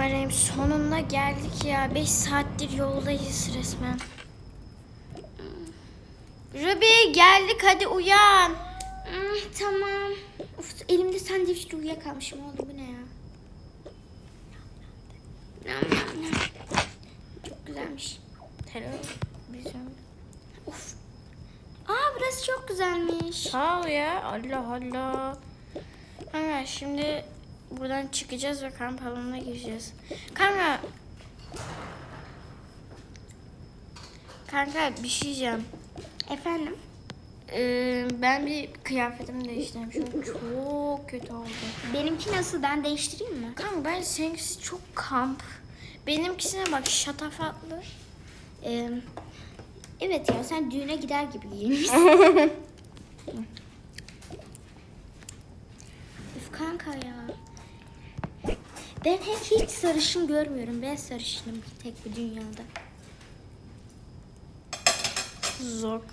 Rahim sonunda geldik ya. 5 saattir yoldayız resmen. Ruby geldik hadi uyan. Ah, tamam. Of, elimde sandviçle uyuyakalmışım oldu bu ne ya? Nam, nam, nam. Çok güzelmiş. Televizyon. Of. Aa burası çok güzelmiş. Sağ ol ya. Allah Allah. Kanka şimdi buradan çıkacağız ve kamp alanına gireceğiz. Kanka. Kanka bir şey diyeceğim. Efendim? Ee, ben bir kıyafetimi değiştireyim. Çünkü çok kötü oldu. Benimki nasıl? Ben değiştireyim mi? Kanka ben seninkisi çok kamp. Benimkisine bak şatafatlı. Ee, evet ya sen düğüne gider gibi giyinmişsin. Üf kanka ya. Ben hiç sarışın görmüyorum. Ben sarışınım tek bu dünyada. Zok.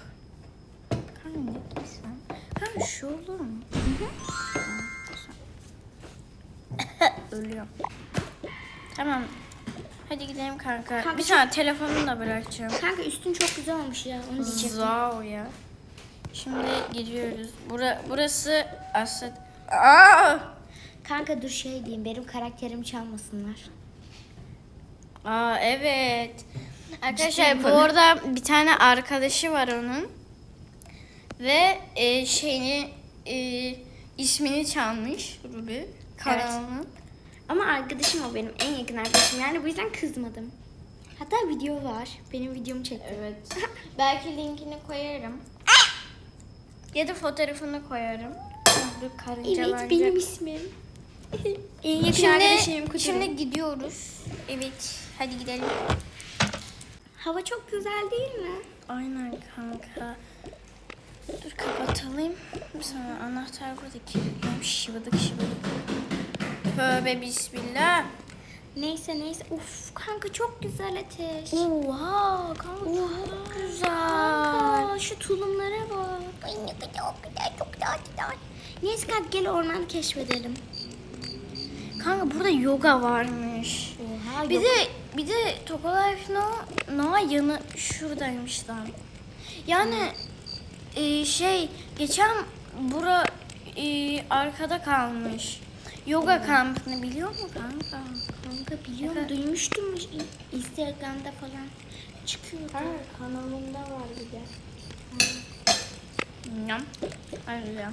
Kanka ne giysem? Kanka şu olur mu? Ölüyorum. Tamam. Hadi gidelim kanka. Kanka bir çok- tane telefonumu da bırakacağım. Kanka üstün çok güzel olmuş ya. Onu diyecektim. Zao ya. Şimdi gidiyoruz. Bura, burası aslında... Aa! Kanka dur şey diyeyim. Benim karakterimi çalmasınlar. Aa evet. Arkadaşlar bu arada bir tane arkadaşı var onun. Ve e, şeyini e, ismini çalmış Ruby kanalının. Ama arkadaşım o benim. En yakın arkadaşım. Yani bu yüzden kızmadım. Hatta video var. Benim videomu çekti. Evet. Belki linkini koyarım. ya da fotoğrafını koyarım. Dur. Evet benim ismim. En yakın Şimdi, arkadaşım şimdi gidiyoruz. Evet. Hadi gidelim. Hava çok güzel değil mi? Aynen kanka. Dur kapatalım. Sonra anahtar burada kilitlemiş. Şıbıdık şıbıdık. Tövbe bismillah. Neyse neyse. Uf kanka çok güzel ateş. Oha kanka çok güzel. Kanka şu tulumlara bak. Ay ne kadar güzel çok güzel. Neyse kanka gel ormanı keşfedelim. Kanka burada yoga varmış. Oha Bir de bir de Topalife No Noa yanı şuradaymış lan. Yani e, şey geçen bura e, arkada kalmış. Yoga kampını biliyor musun kanka? Kanka biliyorum Evet. duymuştum Instagram'da falan çıkıyor. kanalımda var bir de. Yam. Hadi ya.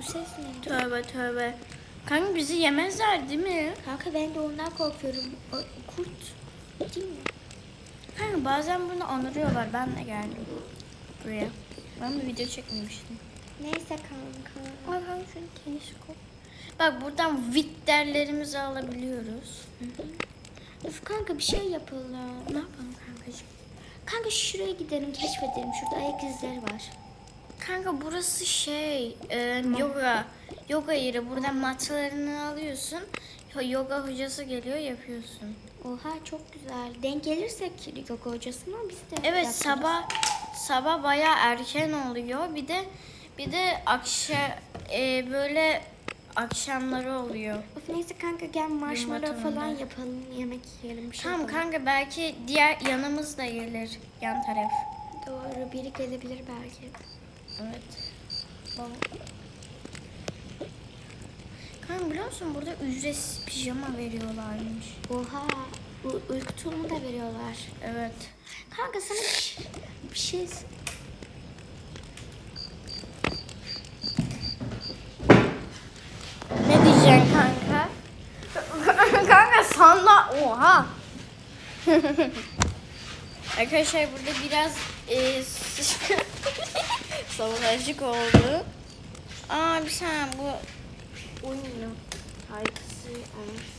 Bu ses ne? Tövbe tövbe. Kanka bizi yemezler değil mi? Kanka ben de ondan korkuyorum. O, kurt. Değil mi? Kanka bazen bunu onuruyorlar. Ben de geldim buraya. Ben bir video çekmemiştim. Neyse kanka. Ay kanka şunu. Bak buradan vitterlerimizi alabiliyoruz. Öf kanka bir şey yapalım. Ne yapalım kankacığım? Kanka şuraya gidelim keşfedelim. Şurada ayak izleri var. Kanka burası şey e, yoga. Yoga yeri. Buradan matlarını alıyorsun. Yoga hocası geliyor yapıyorsun. Oha çok güzel. Denk gelirsek yoga hocasına biz de Evet yaparız. sabah sabah bayağı erken oluyor. Bir de bir de akşam böyle akşamları oluyor. Of neyse kanka gel marshmallow falan yapalım. Yemek yiyelim bir şey Tamam yapalım. kanka belki diğer yanımız da gelir yan taraf. Doğru biri gelebilir belki. Evet. Kanka biliyor musun burada ücretsiz pijama veriyorlarmış. Oha. Bu uyku tulumu da veriyorlar. Evet. Kanka sana bir şey... Şey... Ne diyeceksin kanka? kanka salla. Oha. Arkadaşlar burada biraz e, savunacık oldu. Aa bir saniye bu oyunun.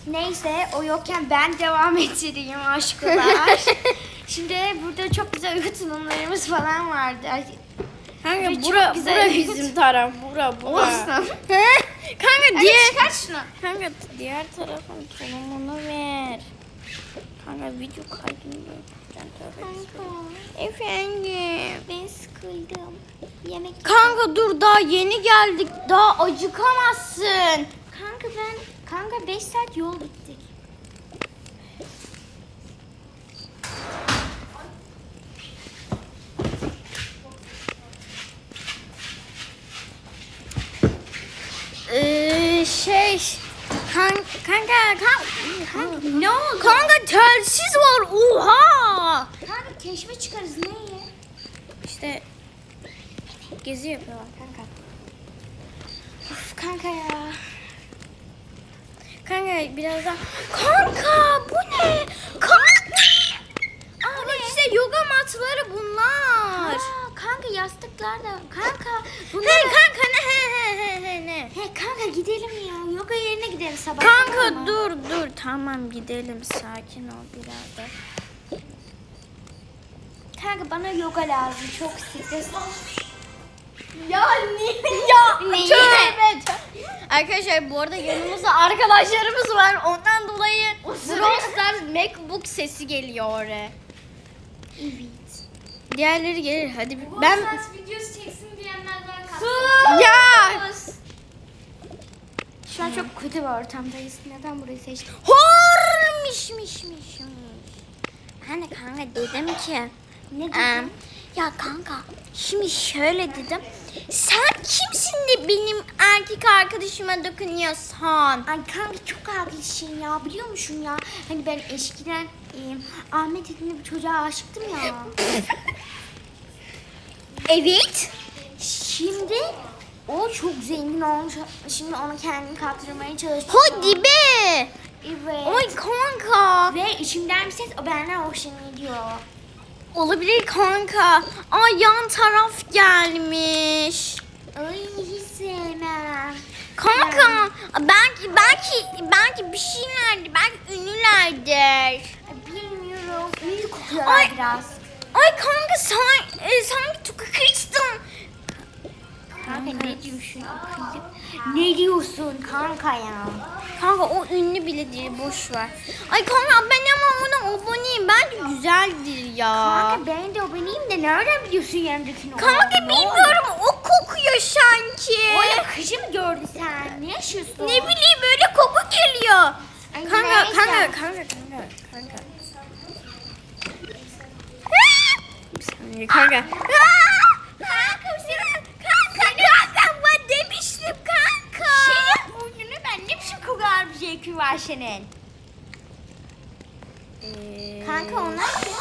Neyse o yokken ben devam ettireyim aşklar. Şimdi burada çok güzel uyku tulumlarımız falan vardı. Kanka Çok bura, güzel. bura bizim taraf. Bura bura. Olsun. Kanka diğer çıkar şunu. Kanka diğer tarafın tulumunu ver. Kanka video kaydını Efendim. ben sıkıldım. Yemek Kanka dur daha yeni geldik. Daha acıkamazsın. kanka ben kanka 5 saat yol gittik. Ee, şey kan, kanka kan, Kanka ne oldu? kanka telsiz var oha. Kanka keşfe çıkarız neye? İşte gezi yapıyorlar kanka. Of kanka ya. Kanka birazdan kanka bu ne? Kanka. Aa bak işte yoga matları bunlar. Aa, kanka yastıklar da. Kanka bunlar He kanka ne he he he he ne? He kanka gidelim ya. Yoga yerine gidelim sabah. Kanka tamam dur dur tamam gidelim sakin ol biraz da. Kanka bana yoga lazım. Çok stres. Ya niye ya? Niye? Tövbe tövbe. Arkadaşlar bu arada yanımızda arkadaşlarımız var. Ondan dolayı Brawl Stars MacBook sesi geliyor oraya. Evet. Diğerleri gelir hadi. Ben ya Şu an çok kötü bir ortamdayız. Neden burayı seçtin? hormiş miş miş miş. Ben de kanka dedim ki Ne Em, ya kanka şimdi şöyle dedim. Sen kimsin de benim erkek arkadaşıma dokunuyorsun? Ay kanka çok haklısın ya biliyor musun ya? Hani ben eskiden e, Ahmet adında bir çocuğa aşıktım ya. Evet. Şimdi o çok zengin olmuş. Şimdi onu kendini kaptırmaya çalışıyor. Hadi be. Evet. Oy kanka. Ve içimden bir ses o benden hoşlanıyor. Olabilir kanka. Ay yan taraf gelmiş. Ay hiç sevmem. Kanka belki belki belki bir şeylerdi. Belki ünlülerdir. Bilmiyorum. Ünlü kokuyorlar biraz. Ay kanka sen e, sanki tuka kaçtın. Kanka ne diyorsun akıllı? Ne diyorsun kanka ya? Kanka o ünlü bile değil boş ver. Ay kanka ben ama ona aboneyim. Bence güzeldir ya. Kanka ben de aboneyim de nereden biliyorsun yanındakini? Kanka Ne bilmiyorum o kokuyor sanki. Oğlum kışı mı gördün sen? Ne yaşıyorsun? Ne bileyim böyle koku geliyor. Ay, Kanka neyse. kanka kanka kanka kanka. Bir saniye kanka. Kanka senin kanka kanka ben demiştim kanka. Senin burnunu ben ne biçim kokar bir şey var senin? Ee, Kanka onlar kim?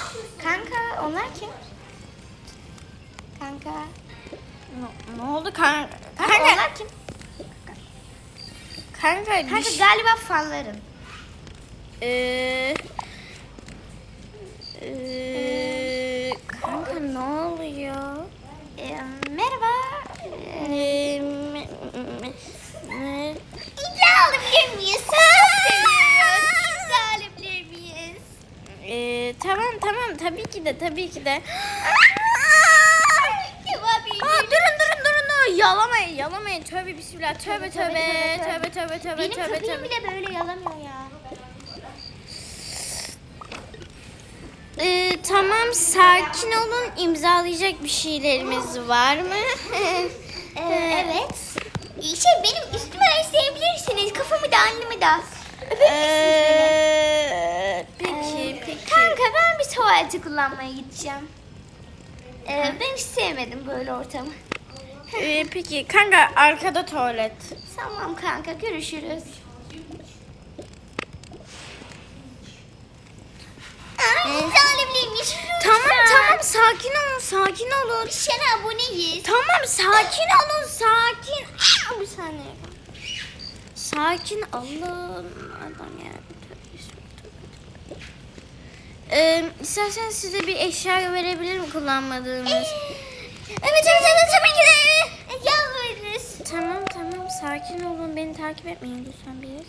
Kanka onlar kim? Kanka. Ne, ne oldu kanka? Kanka, Kanka onlar kim? kanka, Kanka galiba fanların. Ee, ee, kanka ne oluyor? Ee, merhaba. Ee, Ee, me, me, me, İmza alabilir miyiz? Çok seviyoruz. İmza alabilir miyiz? ee, tamam tamam tabii ki de tabii ki de. Aa, durun durun durun durun yalamayın yalamayın tövbe bismillah tövbe tövbe tövbe tövbe tövbe Benim tövbe köpeğim tövbe. bile böyle yalamıyor ya. Ee, tamam sakin olun imzalayacak bir şeylerimiz var mı? Ee, evet. Şey benim üstüme isteyebilirsiniz. Kafamı da annemi de. Ee, peki Ee, peki. Kanka ben bir tuvaleti kullanmaya gideceğim. Ee, ben hiç sevmedim böyle ortamı. Ee, peki kanka arkada tuvalet. Tamam kanka görüşürüz. Ay, miymiş? Tamam tamam sakin olun sakin olun. Biz sana aboneyiz. Tamam sakin olun sakin. Aa, bir saniye. Sakin olun. Adam ya. Ee, istersen size bir eşya verebilirim kullanmadığınız. Evet evet evet tabii ki de. Yalvarırız. Tamam tamam sakin olun beni takip etmeyin lütfen bir.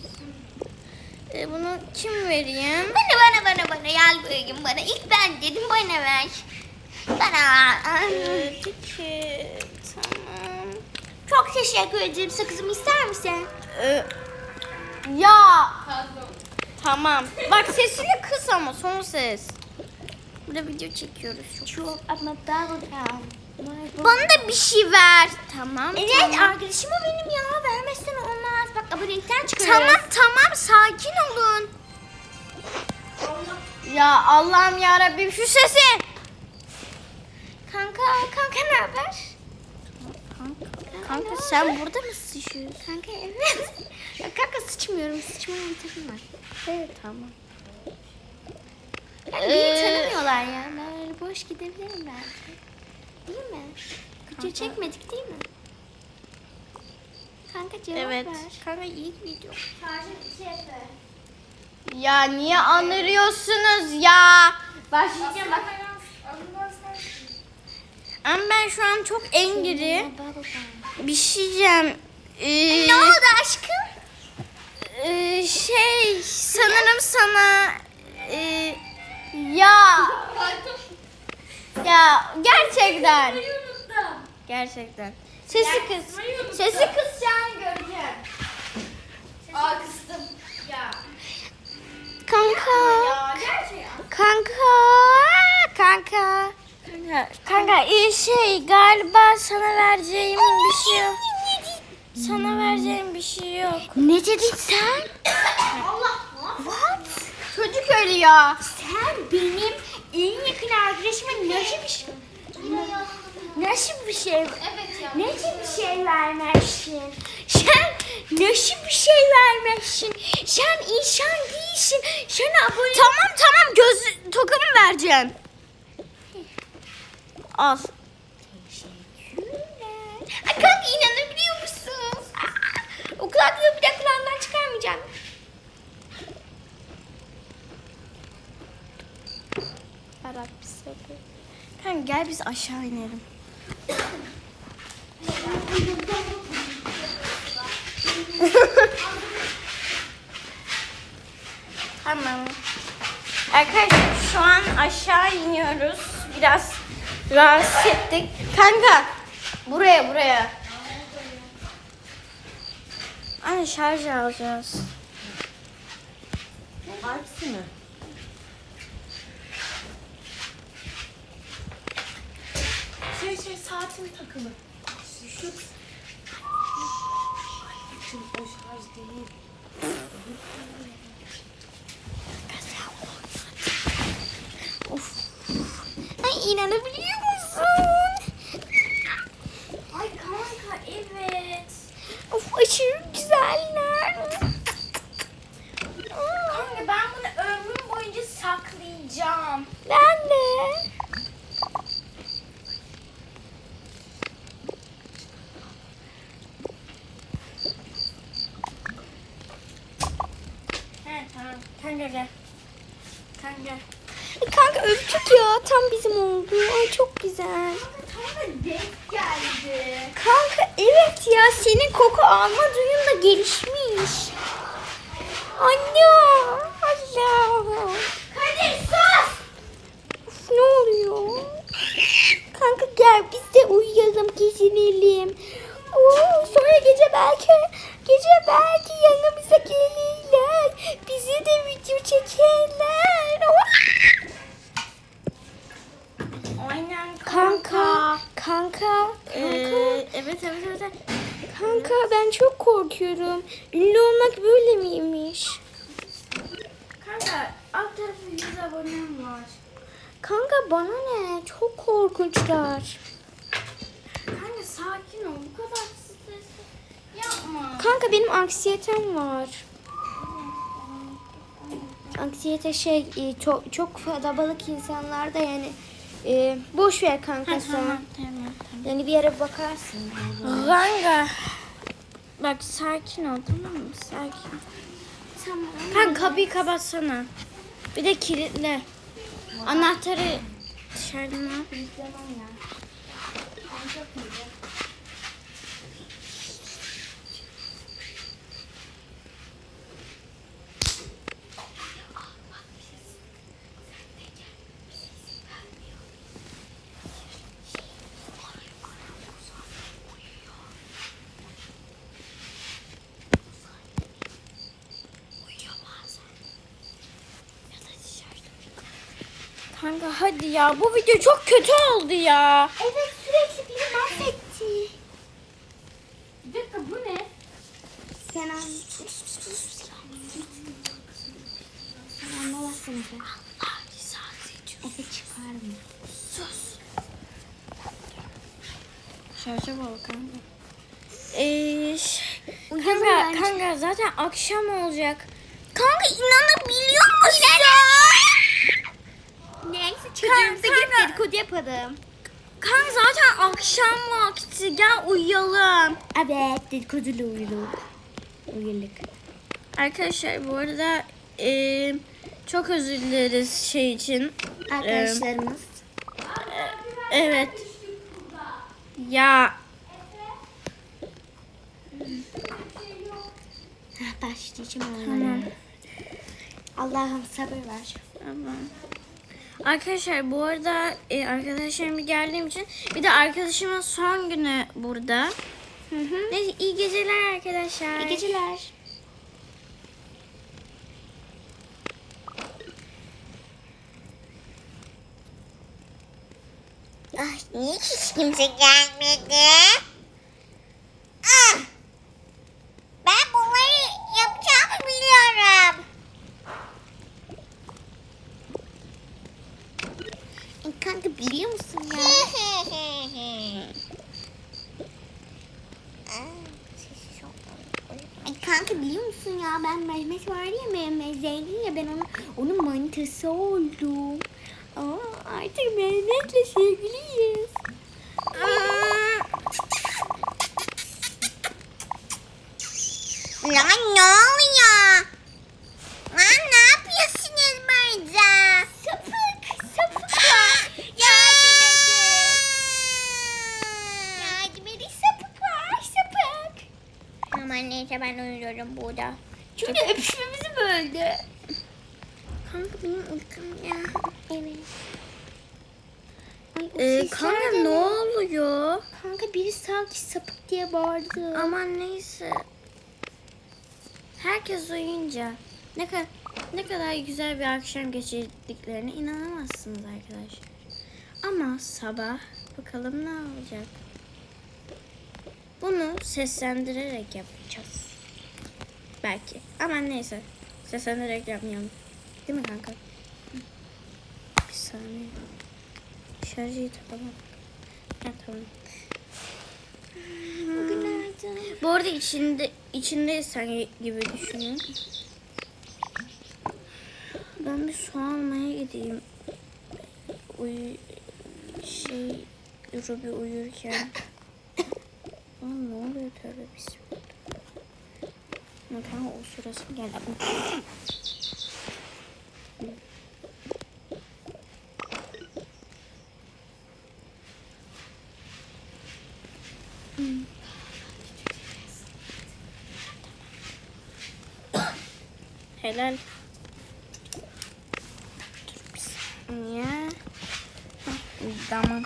Ee, bunu kim vereyim? Bana bana bana bana yalvarırım bana. İlk ben dedim bana ver. Bana. Ee, peki tamam. Çok teşekkür ederim. Sakızımı ister misin? Ee, ya. Tamam. Bak sesini kıs ama son ses. Burada video çekiyoruz. Çok. Çok ama bubblegum. Bana da bir şey ver. Tamam. Evet tamam. arkadaşım o benim ya. Vermezsen olmaz. Bak abonelikten çıkıyoruz. Tamam tamam sakin olun. Ya Allah'ım ya Rabbim şu sesi. Kanka, kanka ne haber? Kanka sen burada mı sıçıyorsun? Kanka evet. Ya kanka sıçmıyorum. Sıçma yöntemim var. Evet tamam. Yani beni Ee, tanımıyorlar ya. Ben öyle boş gidebilirim belki. Değil mi? Video Kanka. çekmedik değil mi? Kanka cevap Evet. ver. Kanka iyi video. İki efe. Ya niye anırıyorsunuz ya? Başlayacağım bak. Ama ben şu an çok angry. Bir şey diyeceğim. Ee, Ne oldu aşkım? Ee, şey sanırım sana ee, ya ya gerçekten gerçekten sesi kız sesi kısacağını göreceğim. Aa kıstım. Ya. Kanka. Kanka. Kanka. Kanka, kanka iyi şey galiba sana vereceğim bir şey. Sana vereceğim bir şey yok. Ne dedin sen? Allah. What? Çocuk ölüyor. Sen benim en yakın arkadaşıma nasıl bir şey... Nasıl bir şey... Evet ya. Nasıl bir şey vermezsin? Sen nasıl bir şey vermezsin? Sen insan değilsin. Sen abone... Tamam tamam göz tokamı vereceğim. Al. Teşekkürler. Ay musun? Aa, O kulaklığı bir de kulağından çıkarmayacağım. Yarabbi sabır. Gel biz aşağı inelim. tamam. Arkadaşlar şu an aşağı iniyoruz. Biraz rahatsız ettik. Kanka buraya buraya. Anne şarj alacağız. Hangisi mi? Şey şey saatin takılı. Şu. Anneciğim o şarj değil. Of. Ay inanabiliyor musun? Ay kanka evet. Of aşırı güzeller. Kanka ben bunu ömrüm boyunca saklayacağım. Ben de. He tamam. Kanka gel. Kanka. Öptük ya tam bizim oldu. Ay çok güzel. Kanka denk geldi. Kanka evet ya senin koku alma duyun da gelişmiş. Anne. Allah. Kadir sus. Of, ne oluyor? Kanka gel biz de uyuyalım gezinelim. Oo, sonra gece belki gece belki yanımıza gelirler. Bizi de video çekerler. Aynen Kanka, kanka, Ee, kanka, evet evet evet. kanka ben çok korkuyorum. Ünlü olmak böyle miymiş? Kanka alt tarafı 100 abonem var. Kanka bana ne? Çok korkunçlar. Kanka sakin ol. Bu kadar stres yapma. Kanka benim anksiyetem var. Anksiyete şey e, çok çok kalabalık insanlarda yani e, boş ver kanka sen. tamam tamam. Yani bir yere bakarsın. Kanka. Bak sakin ol tamam mı? Sakin. Tamam. Kanka kapıyı kapatsana. Bir de kilitle. Anahtarı dışarıdan al. Kanka Kanka hadi ya bu video çok kötü oldu ya. Evet sürekli beni mahvetti. Bir dakika bu ne? Sen an... Sen anlamazsın Efe. Efe çıkarma. Şarja bak kanka. Ee, ş- Uyuyalım kanka, bence. kanka zaten akşam olacak. Kanka inanabiliyor musun? Neyse çocuğumuza gidip dedikodu yapalım. Kanka zaten akşam vakti gel uyuyalım. Evet dedikoduyla uyuduk. Uyuduk. Arkadaşlar bu arada e, çok özür dileriz şey için. Arkadaşlarımız. Evet. Ya Hah, Başlayacağım Tamam. Allah'ım sabır ver. Tamam. Arkadaşlar bu arada e, arkadaşlarım geldiğim için bir de arkadaşımın son günü burada. Hı hı. Neyse iyi geceler arkadaşlar. İyi geceler. Ay, niye hiç kimse gelmedi? Ah! Ben bunları yapacağımı biliyorum. E, kanka biliyor musun ya? Ay, kanka biliyor musun ya ben Mehmet var ya Mehmet zengin ya ben onun, onun manitası oldum. Aa, artık Mehmet'le sevgiliyiz. Lan ne oluyor? Lan ne yapıyorsunuz burada? Sapık, sapık. Yardım edin. Yardım edin sapık var sapık. Aman neyse ben uyuyorum burada. Çünkü öpüşmemizi böldü. Kanka benim uykum ya. Evet. Ay, o Ee, sesler kanka de ne oluyor? Kanka biri sanki bağırdı. Aman neyse. Herkes uyuyunca ne kadar ne kadar güzel bir akşam geçirdiklerine inanamazsınız arkadaşlar. Ama sabah bakalım ne olacak. Bunu seslendirerek yapacağız. Belki. Ama neyse. Seslendirerek yapmayalım. Değil mi kanka? Bir saniye. Şarjı takalım. Ha, tamam. Bu arada içinde içinde gibi düşünün. Ben bir su almaya gideyim. Uyu şey Ruby uyurken. Aa, ne oluyor tövbe bismillah. Kanka o sırası geldi. Helal. Dur bir saniye. Tamam.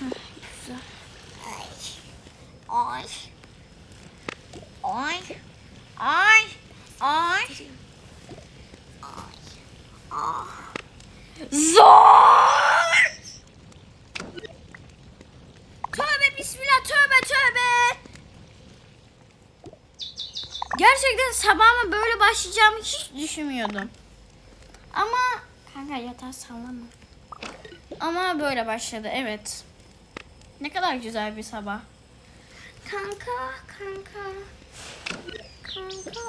Hah, güzel. Ay. Ay. Ay. Ay. Zor! Tövbe bismillah tövbe tövbe. Gerçekten sabahıma böyle başlayacağımı hiç düşünmüyordum. Ama kanka yatağı sallama. Ama böyle başladı evet. Ne kadar güzel bir sabah. Kanka, kanka. Kanka.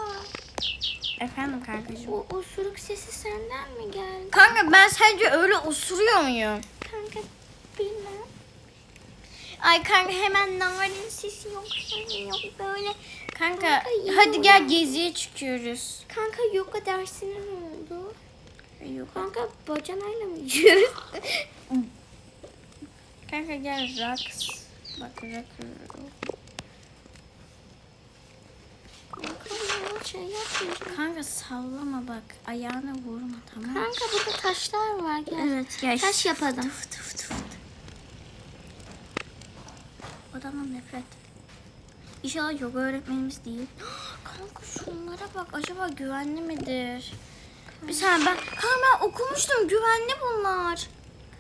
Efendim kankacığım. O osuruk sesi senden mi geldi? Kanka ben sence öyle osuruyor muyum? Kanka bilmem. Ay kanka hemen narin sesi yok şey yok böyle. Kanka, Kanka, hadi gel uyan. geziye çıkıyoruz. Kanka yoga dersine ne oldu? Yok. Kanka bacanayla mı yiyoruz? Kanka gel raks. Bak raks. Ya şey yapmayacağım. Kanka sallama bak. Ayağına vurma tamam? Kanka burada taşlar var gel. Evet gel. Taş yapalım. Tıf tıf tıf. Adamın nefret. İnşallah yoga öğretmenimiz değil. Kanka şunlara bak acaba güvenli midir? Bir saniye ben kanka ben okumuştum güvenli bunlar.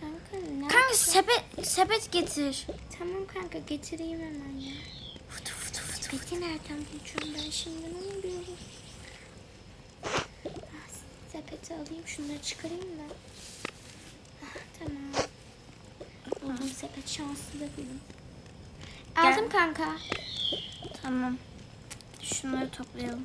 Kanka ne? Kanka sepet sepet getir. Tamam kanka getireyim hemen ya. Fıtı fıtı fıtı. Sepeti nereden bulacağım ben şimdi onu biliyorum. Ah, sepeti alayım şunları çıkarayım da. Ah, tamam. Buldum sepet şanslı da benim. Aldım kanka. Tamam. Şunları toplayalım.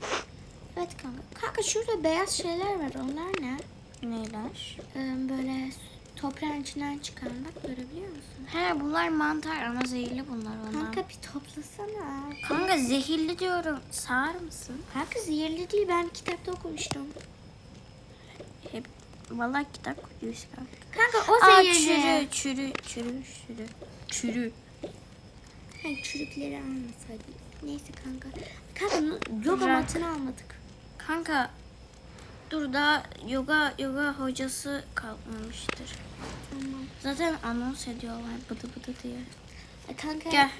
Evet kanka. Kanka şurada beyaz şeyler var onlar ne? Neyler? Ee, böyle toprağın içinden çıkan bak görebiliyor musun? He bunlar mantar ama zehirli bunlar onlar. Kanka, bir toplasana. kanka zehirli diyorum. Sağır mısın? Kanka zehirli değil ben kitapta okumuştum. Hep vallahi kitap koyuyoruz kanka. Kanka o Aa zehirli. çürü çürü çürü çürü. Çürü. Hayır çürükleri almasaydık. Neyse kanka. Kanka yoga Güzel. matını almadık. Kanka dur daha yoga yoga hocası kalkmamıştır. Tamam. Zaten anons ediyorlar bıdı bıdı diye. E, kanka. Gel.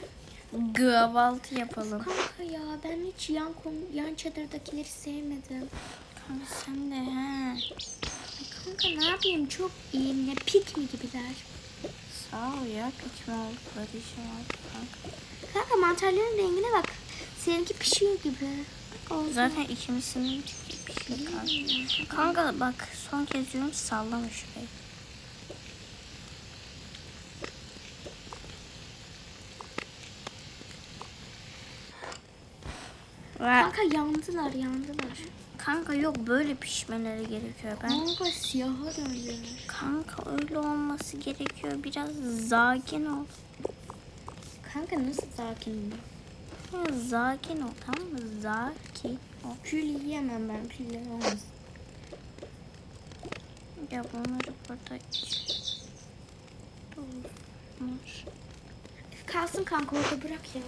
Kahvaltı yapalım. Kanka ya ben hiç yan yan çadırdakileri sevmedim. Kanka sen de he. Kanka ne yapayım çok iyi ne pik mi gibiler. Sağ ol ya pekme oldukları için var kanka. Kanka mantarların rengine bak. Seninki pişiyor gibi. Oldu. Zaten ikimizin şey kanka. Kanka bak son kez diyorum sallama şurayı. Kanka yandılar yandılar. Kanka yok böyle pişmeleri gerekiyor. Ben Kanka siyaha döndüler. kanka öyle olması gerekiyor. Biraz zakin ol. Kanka nasıl sakin ol? Zakin ol tamam mı? Zakin ol. Kül yiyemem ben küller olmaz. Ya bunları burada. Bunlar. Kalsın kanka orada bırak ya.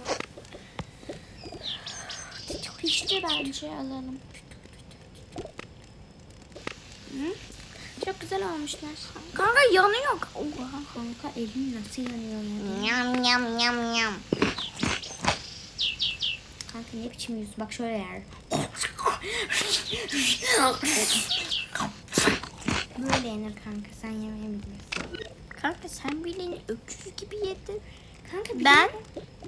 Pişti bence alalım. Hı? Çok güzel olmuşlar. Kanka yanıyor. Oha. Kanka elin nasıl yanıyor ya? Yam yam yam yam. Kanka ne biçim yiyorsun? Bak şöyle yer. Böyle yenir kanka. Sen yemeği bilirsin. Kanka sen bilin öküz gibi yedin. Kanka bir Ben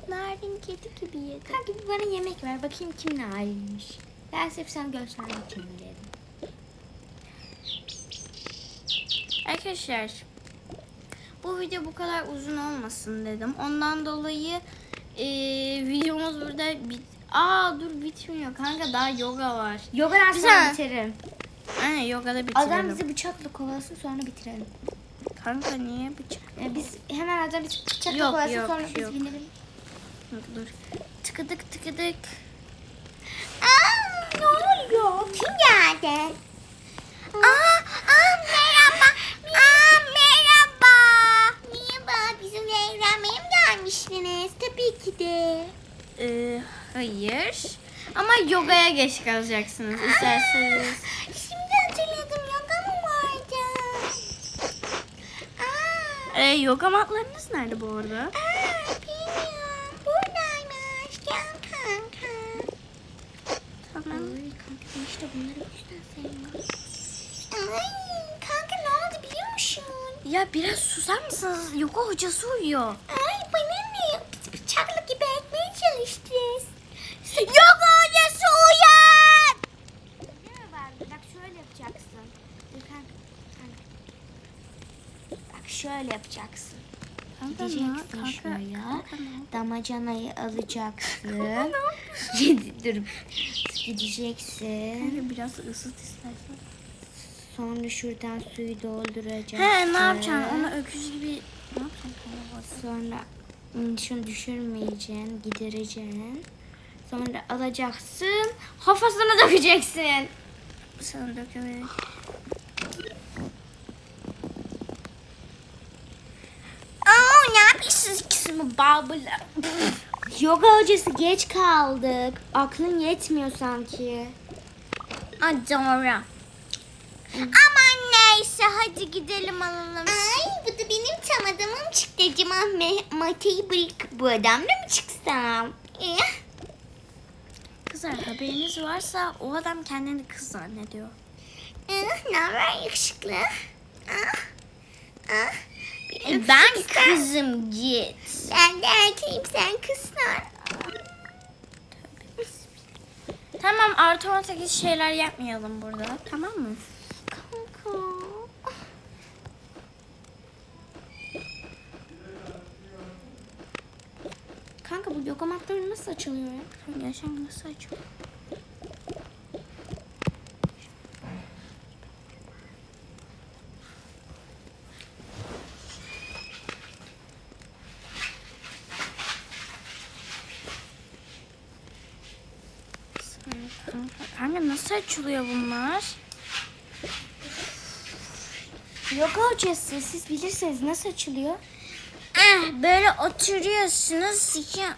narin kedi gibi yedim. Kanka bana yemek ver. Bakayım kim ne haliymiş. Ben sırf sana göstermek için. Arkadaşlar bu video bu kadar uzun olmasın dedim. Ondan dolayı eee, videomuz burada bit Aa dur bitmiyor kanka daha yoga var. Yoga Güzel. bitirelim. Aynen yogada bitirelim. Adam bizi bıçakla kovalasın sonra bitirelim. Kanka niye bıçak? Yani biz hemen adam bizi bıçakla Yok, kovalasın yok, sonra yok. biz binelim. Dur. Tıkıdık tıkıdık. Aa, ne oluyor? Kim geldi? Aa, aa merhaba. Aa merhaba. Merhaba. Bizimle evlenmeye mi gelmiştiniz? Tabii ki de. Ee, hayır. Ama yogaya geç kalacaksınız isterseniz. Şimdi hatırladım. Yoga mı vardı? Aa, Ee, yoga matlarınız nerede bu arada? aa bilmiyorum. Buradaymış. Gel kanka. Tamam. Ay kanka işte bunları bu yüzden sevmiyorum. Ay kanka ne oldu biliyor musun? Ya biraz susar mısınız? Yoga hocası uyuyor. Ay bana ne? Biz bıçakla gibi etmeye çalışacağız. Yoga hocası uyan! Değil mi Barbie? Bak şöyle yapacaksın. Dur kanka. kanka. Bak şöyle yapacaksın. Kanka, Gideceksin kanka, şuraya. kanka, Damacanayı alacaksın. Dur. Gideceksin. Kanka biraz ısıt istersen. Sonra şuradan suyu dolduracaksın. He ne yapacaksın? Onu öküz gibi ne yapacaksın? Sonra şunu düşürmeyeceksin, gidereceksin. Sonra alacaksın, kafasına dökeceksin. Sen dökemedik. Aa ne yapıyorsunuz kızımı babula? Yoga hocası geç kaldık. Aklın yetmiyor sanki. Aa doğru. Aman neyse hadi gidelim alalım. Ay bu da benim tam adamım çıktı. Acaba Mate'yi bırak bu adamla mı çıksam? Eh, Kız Kızlar haberiniz varsa o adam kendini kız zannediyor. Ah, ne haber yakışıklı? Ah, ah. E, ben kızım git. Ben de erkeğim sen kızsın. Tamam artı 18 şeyler yapmayalım burada. Tamam mı? Kanka. Kanka bu yoga matları nasıl açılıyor ya? Gerçekten nasıl açıyor? Kanka, kanka nasıl açılıyor bunlar? Yoga hocası siz bilirsiniz nasıl açılıyor? Ah, böyle oturuyorsunuz ya.